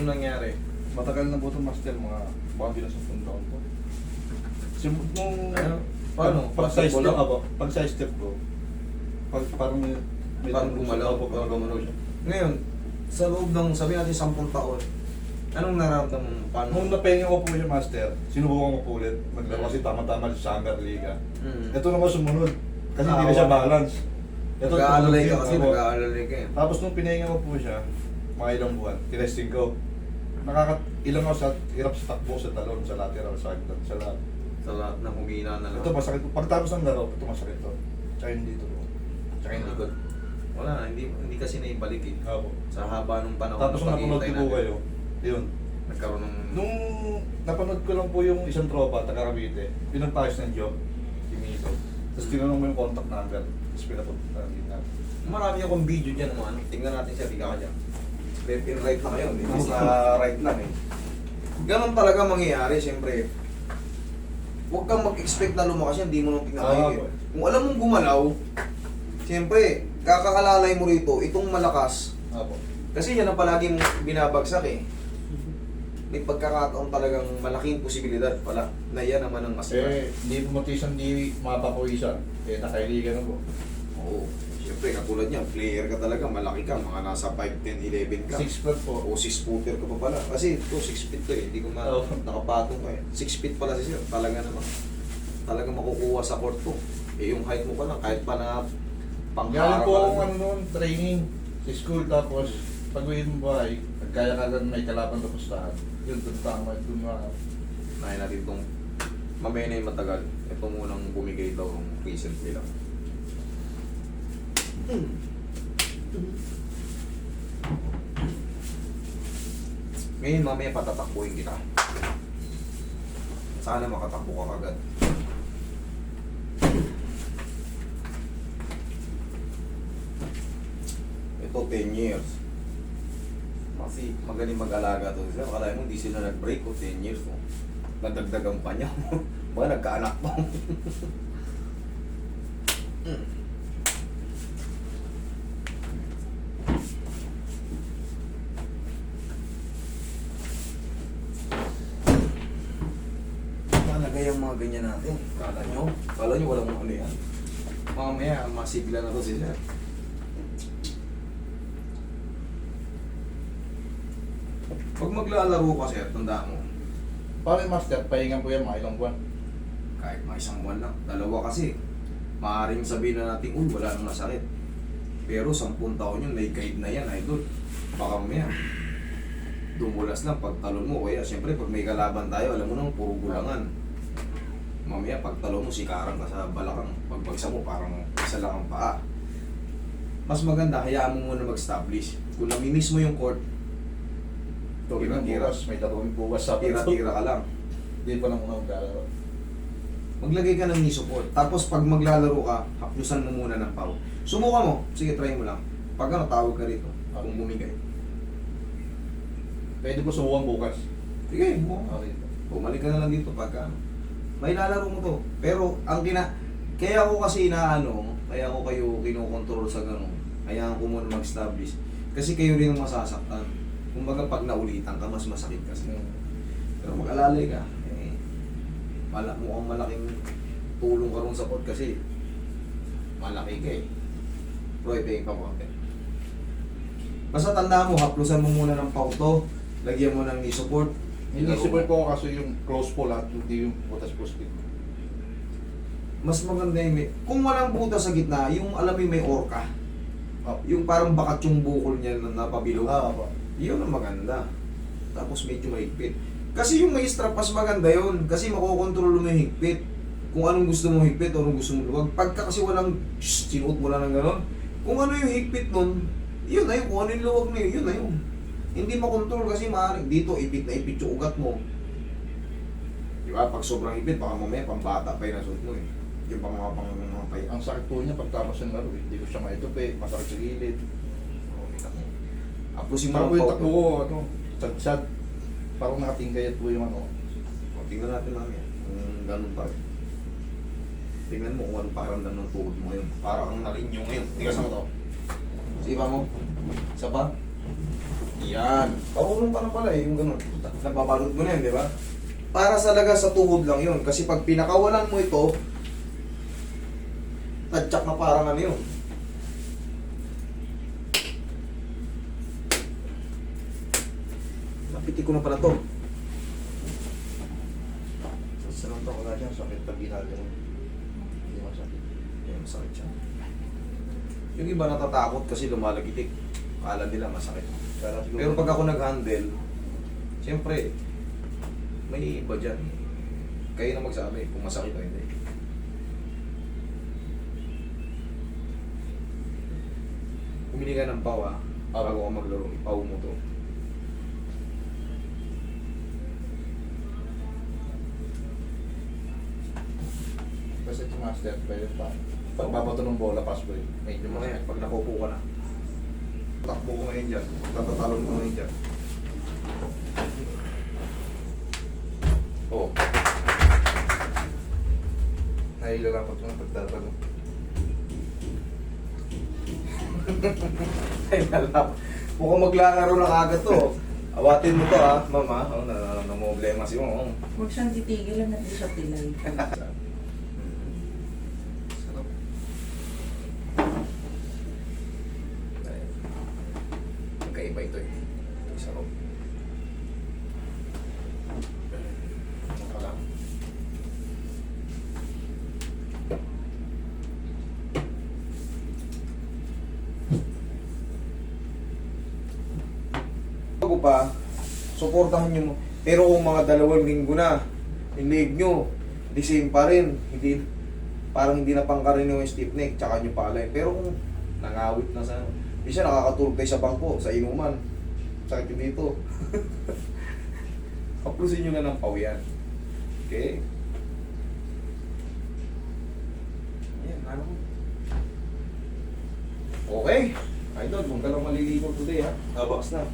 Ano nangyari? Matagal na po itong master, mga na sa taon po. Sim nung... Ano? Paano? Pag, pag side step ako, pag side step ko, pag parang may... may Parang gumalaw. siya, opo, parang gumalaw siya. Ngayon, sa loob ng, sabi natin, 10 taon, anong nararamdaman mo? Paano? Nung napahinga ko po yung master, sinubukan ko po ulit. Maglaro kasi tama-tama sa Summer Liga. Mm. Ito naman sumunod. Kasi Ah, hindi na siya wala. balance. Ito, Nag-aalalay ka kasi, nag-aalalay ka eh. Tapos nung pinahinga ko po siya, mga ilang buwan, tinesting ko. Nakaka ilang ako sa hirap sa takbo sa talon, sa lateral, sa hagdan, sa lahat. Sa lahat ng humina na lang. Ito masakit. Pagtapos ng laro, ito masakit to. Tsaka hindi ito. Tsaka hindi ko. Wala, hindi, hindi kasi naibalik eh. Opo. Sa haba ng panahon Tapos nung napanood ko po kayo, yun. Nagkaroon ng... Nung napanood ko lang po yung isang tropa, taga Cavite, pinagpayos ng job, si Mito. Tapos tinanong mo yung contact number, tapos pinapunta na. Marami akong video dyan, ano, ano. Tingnan natin siya, biga ka dyan. Left and right na kayo, hindi sa right lang eh. Ganon talaga mangyayari, siyempre. Huwag kang mag-expect na lumakas yan, hindi mo nang tingnan Ah, boy. Kung alam mong gumalaw, siyempre, kakakalalay mo rito, itong malakas, Opo. kasi yan ang palaging binabagsak eh. May pagkakataon talagang malaking posibilidad pala na yan naman ang masira. Eh, hindi pumatisan, hindi mapapawisan. Eh, nakailigan na po. Oo. Siyempre, katulad niya, player ka talaga, malaki ka, mga nasa 5, 10, 11 ka. 6 foot po. O 6 footer ka pa pala. Kasi ito 6 feet to eh. Hindi ko ma Oo. nakapatong ka eh. 6 feet pala si Sir. Talaga naman. Talaga makukuha sa court to. Eh yung height mo pa lang, kahit pa na Galing pangharap po ka akong ano noon, training sa school, tapos pag uwi mo bahay, nagkaya ka lang may kalaban na pustahan. Yun, doon tama, doon nga. Nahin natin itong mamaya na yung matagal. Ito munang bumigay daw ng recently lang. Ngayon mamaya patatakbuhin kita. Sana makatakbo ka agad. Ito 10 years. Kasi magaling mag-alaga to. Sila, akala mo hindi sila nag-break o 10 years. Oh. Nadagdagan pa niya. Baka nagkaanak pa. Mm. Talaga yung mga ganyan natin. Kala nyo? Kala nyo walang ano yan? Mamaya, masigla na to sila. Pag maglalaro ka, sir, tanda mo, yung master, pahingan po yan mga ilang buwan. kahit mga isang buwan lang, dalawa kasi, maaaring sabihin na natin, uy, wala nang nasakit. Pero sampung taon yun, may guide na yan, idol. Baka mamaya, dumulas lang pag talon mo. Kaya siyempre, pag may kalaban tayo, alam mo nang puro gulangan. Mamaya, pag talon mo, sikaran ka sa balakang. Pag bagsa mo, parang isa lang ang paa. Mas maganda, hayaan mo muna mag-establish. Kung namimiss mo yung court, ng Tira-tira. may dalawang bukas sa tira-tira ka lang. Hindi pa nang unang maglalaro. Maglagay ka ng knee support. Tapos pag maglalaro ka, haplusan mo muna ng pau. Subukan mo. Sige, try mo lang. Pag ano, tawag ka rito. Kung bumigay. Pwede po subukan bukas. Sige, mo. Okay. Bumalik ka na lang dito pagka ano. May lalaro mo to. Pero ang kina... Kaya ako kasi inaano, kaya ako kayo kinokontrol sa ganun. Kaya ako muna mag-establish. Kasi kayo rin ang masasaktan. Kumbaga pag naulitan ka, mas masakit kasi. Pero mag-alalay ka. Eh, malak mo ang malaking tulong ka ron sa court kasi malaki ka eh. Roy, tingin pa. Basta tanda mo, haplusan mo muna ng pauto, lagyan mo ng support. Mo. support po ako kasi yung close po lahat, hindi yung butas po speed. Mas maganda yung may... Kung walang buta sa gitna, yung alam mo yung may orka. Oh. Yung parang bakat yung bukol niya na napabilog. Ah, po. Yun ang maganda. Tapos medyo mahigpit. Kasi yung may strap mas maganda yun. Kasi makokontrol mo yung higpit. Kung anong gusto mong higpit o anong gusto mong luwag. Pagka kasi walang shh, sinuot mo lang ng gano'n. Kung ano yung higpit nun, yun na yun. Kung ano yung luwag na yun, yun na yun. Hindi makontrol kasi maaaring dito ipit na ipit yung ugat mo. Di ba? Pag sobrang ipit, baka mamaya pambata pa yung nasuot mo eh. Yung pang mga pang mga pay. Ang sakit po niya pagtapos ng laro, eh. hindi ko siya maitupi, masakit sa gilid. Tapos yung mga po yung pau- takbo ko, ano, sad-sad. Parang nakatingkayat po yung ano. O, tingnan natin mamaya kung ganun pa rin. Tingnan mo kung ano pakiramdam ng tuhod mo ngayon. Parang ang narinyo ngayon. Tingnan mo to. Sipa mo. Isa pa. Yan. Karunong ka na pala eh, yung ganun. Napabalot mo na yun, di ba? Para sa laga sa tuhod lang yun. Kasi pag pinakawalan mo ito, tadyak na parang ano yun. Napiti ko na pala to. Sa lang to, wala dyan, sakit pag ginagawa. Hindi masakit. Yan, masakit siya. Yung iba natatakot kasi lumalagitik. Kala nila masakit. Pero pag ako nag-handle, siyempre, may iba dyan. Kayo na magsabi kung masakit o hindi. Humili ka ng paw ah. Bago ka maglaro, ipaw mo to. Kasi si Master, pwede pa. Pag babato ng bola, pass boy. Medyo Yung masakit. pag nakupo ka na. Takbo ko ngayon dyan. Tatatalon ko ngayon dyan. Oo. Nailalapot mo ng pagtatalo. Ay, lalap. Mukhang maglalaro na kagad to. Awatin mo to ha, mama. Oh, na, na, na, problema si mo. Oh. Huwag siyang titigilan na di siya pilay. Sarap. Ayan. Magkaiba ito eh. Isa ko. Ano ka lang? Pa, suportahan nyo. Pero kung mga dalawang linggo na, yung leg nyo, the same pa rin. Hindi, parang hindi na pangkarino yung stiff neck, tsaka nyo palay. Pero kung nangawit na sa, hindi siya nakakatulog sa bangko, sa inuman. Sakit din dito. Kaplusin nyo na ng pawian. Okay? Yan, ano? Okay. Idol, kung ka lang maliligo today ha. Habaks na.